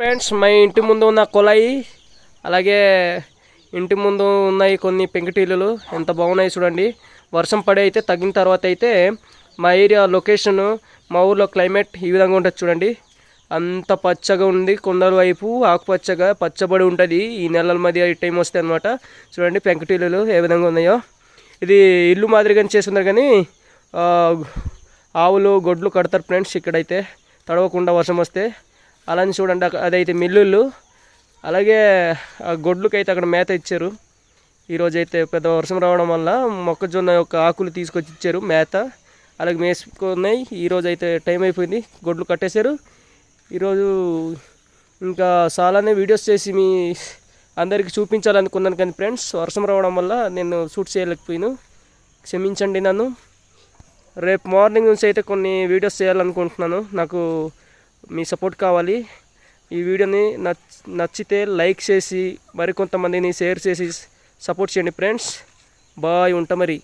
Friends మా ఇంటి ముందు ఉన్న కొలాయి అలాగే ఇంటి ముందు ఉన్నాయి కొన్ని పెంకుటీలు ఎంత బాగున్నాయి చూడండి. వర్షం పడి అయితే తగ్గిన తర్వాత అయితే మా ఏరియా లొకేషన్ మా ఊర్లో క్లైమేట్ ఈ విధంగా ఉంటుంది చూడండి. అంత పచ్చగా ఉంది. కొండల వైపు ఆకుపచ్చగా పచ్చబడి ఉంటుంది. ఈ నెలల మధ్య ఈ టైం వస్తే అనమాట చూడండి పెంకుటీలు ఏ విధంగా ఉన్నాయో. ఇది ఇల్లు మాదిరిగానే చేస్తున్నారు కానీ ఆవులు గొడ్లు కడతారు ఫ్రెండ్స్. ఇక్కడైతే తడవకుండా వర్షం వస్తే అలానే చూడండి అదైతే మిల్లుళ్ళు అలాగే ఆ గొడ్లకైతే అక్కడ మేత ఇచ్చారు. ఈరోజు అయితే పెద్ద వర్షం రావడం వల్ల మొక్కజొన్న యొక్క ఆకులు తీసుకొచ్చి ఇచ్చారు మేత. అలాగే మేసుకున్నాయి. ఈరోజు అయితే టైం అయిపోయింది గొడ్లు కట్టేశారు. ఈరోజు ఇంకా చాలానే వీడియోస్ చేసి మీ అందరికీ చూపించాలనుకున్నాను కానీ ఫ్రెండ్స్ వర్షం రావడం వల్ల నేను షూట్ చేయలేకపోయాను. క్షమించండి నన్ను. రేపు మార్నింగ్ నుంచి అయితే కొన్ని వీడియోస్ చేయాలనుకుంటున్నాను. నాకు మీ సపోర్ట్ కావాలి. ఈ వీడియోని నచ్చితే లైక్ చేసి మరికొంతమందిని షేర్ చేసి సపోర్ట్ చేయండి ఫ్రెండ్స్. బాయ్ ఉంటా మరి.